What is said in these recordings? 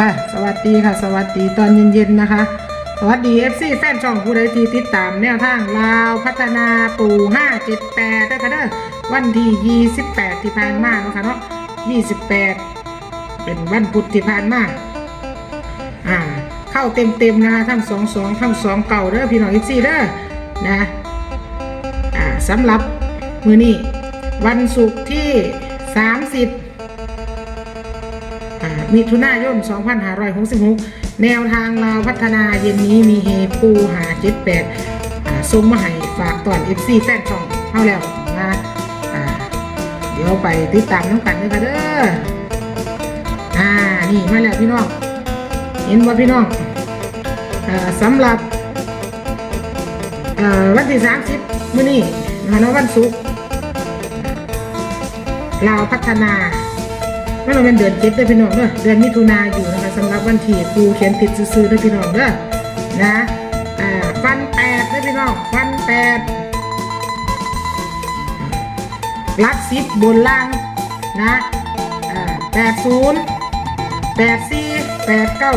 ค่ะ สวัสดีค่ะ สวัสดีตอนเย็นๆนะคะ สวัสดี FC แฟนช่องผู้ใดที่ติดตามแนวทางลาวพัฒนาปู่578ด้วยค่ะเด้อวันที่28ที่ผ่านมาเนาะค่ะเนาะ28เป็นวันพุธที่ผ่านมาอ่าเข้าเต็มๆนะคะทั้งสองสองทั้งสองเก่าเด้อพี่น้อง FC เด้อนะอ่าสำหรับมือนี้วันศุกร์ที่30อ่ามิ ถุนายน 2566 แนวทางลาวพัฒนาเย็นนี้มีเฮปูหา78อ่าส่งมาให้ฝากตอน FC แฟนช่องเข้าแล้วนะอ่าเดี๋ยวไปติดตามน้ำกันเลยค่ะเด้ออ่านี่มาแล้วพี่น้อง เห็นว่าพี่น้องอ่าสำหรับเอ่อวันที่ 30 มื้อนี้นะคะเนาะวันศุกร์ลาวพัฒนา ไม่เราเป็นเดือนเจ็ดเด้พี่น้องเด้อเดือนมิถุนาอยู่นะคะสำหรับวันที่ปูเขียนผิดซื้อๆเด้พี่น้องเด้อนะอ่าฟันแปดเด้พี่น้องฟันแปดลักสิบบนล่างนะอ่าแปดศูนย์แปดสี่แปดเก้า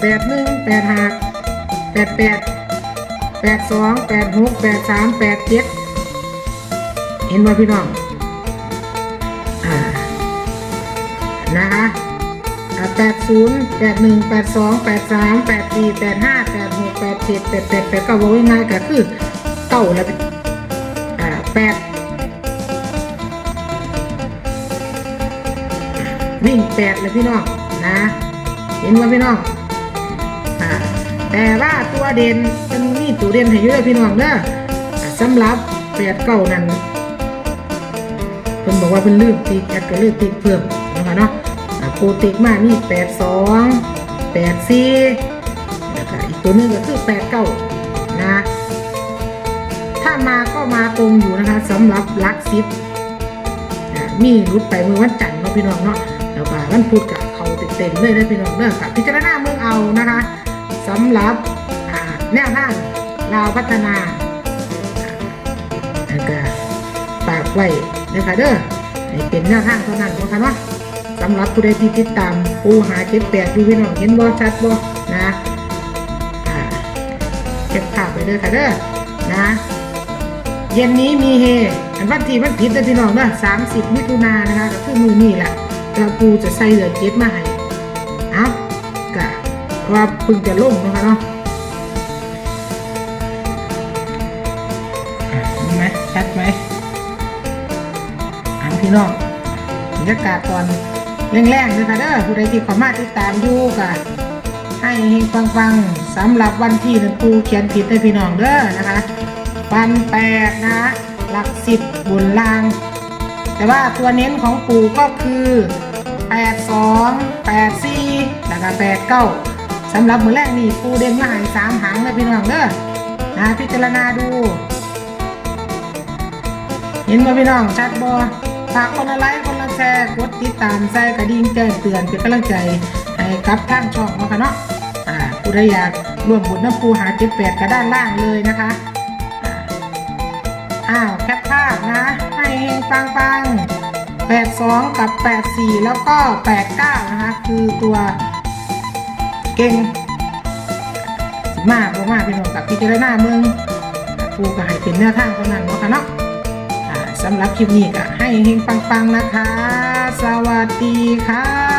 แปดหนึ่งแปดห้าแปดแปดแปดสองแปดหกแปดสามแปดเจ็ดเห็นไหมพี่น้องอ่า นะคะแปดศูนย์แปดหนึ่งแปดสองแปดสามแปดสี่แปดห้าแปดหกแปดเจ็ดแปดแปดแปดเก้าว่าง่ายก็คือเก้าแล้วแปดวิ่งแปดเลยพี่น้องนะ เห็นไหมพี่น้องแต่ว่าตัวเด่นมันมีตัวเด่นให้เยอะพี่น้องเด้ออ่าสำหรับแปดเก้านั้นเพิ่นบอกว่าเป็นลืมติ๊กแอดก็ลืมติ๊กเพิ่ม นะคะเนาะอ่าโปรติ๊กมามีแปดสองแปดสี่แล้วก็อีกตัวหนึงก็คือแปดเก้านะ ถ้ามาก็มาตรงอยู่นะคะสำหรับลักซิปอ่ามีรุดไปเมื่อวันจันทร์เนาะพี่น้องเนาะแล้วก็วันพุธกับเขาเต็มๆเลยนะพี่น้องเด้อค่ะพิจารณาเมืองเอานะคะสำหรับแนวทางลาวพัฒนาอ่าแล้วก็ฝากไว้นะคะเด้อให้เป็นแนวทางเท่านั้นเนาะค่ะเนาะ สำหรับผู้ใดที่ติดตามปูหาเจ็ดแปดดูพี่น้องเห็นบ่ชัดบ่นะเก็บภาพไปเด้อค่ะเด้อนะเย็นนี้มีเฮอันวันที่มันผิดเลยพี่น้องเด้อสามสิบมิถุนายนนะคะก็คือมือนี่แหละแล้วปูจะใส่เหลือเจ็ดมาให้เอ้ากะว่าเพึ่งจะลงนะคะเนาะเห็นไหมชัดไหมอันพี่น้องบรรยากาศตอน แรงๆเลยค่ะเด้อผู้ใดที่เข้ามาติดตามอยู่กะให้เฮงฟังๆสำหรับวันที่นั้นปูเขียนผิดให้พี่น้องเด้อนะคะฟันแปดนะหลักสิบบนล่าง แต่ว่าตัวเน้นของปูก็คือแปดสองแปดสี่แล้วก็แปดเก้าสำหรับมือแรกนี่ปูเด่นมาหายสามหางเลยพี่น้องเด้อนะพิจารณาดู เห็นบ่พี่น้องชัดบ่ ฝากคนละไลค์คนละแชร์กดติดตามใส่กระดิ่งแจ้งเตือนเป็นกำลังใจให้กับทางช่องเนาะค่ะเนาะอ่าผู้ใดอยากร่วมบุญน้ำปูหาเจ็ดแปดก็ด้านล่างเลยนะคะอ้าวแคปภาพนะ ให้เฮงปังปังแปดสองกับแปดสี่แล้วก็แปดเก้านะคะ คือตัวเก่งมากมากพี่น้องกับพิจารณาเมืองปูก็ให้เป็นแนวทางเท่านั้นเนาะค่ะเนาะ สำหรับคลิปนี้ก็ให้เฮงปังๆนะคะ สวัสดีค่ะ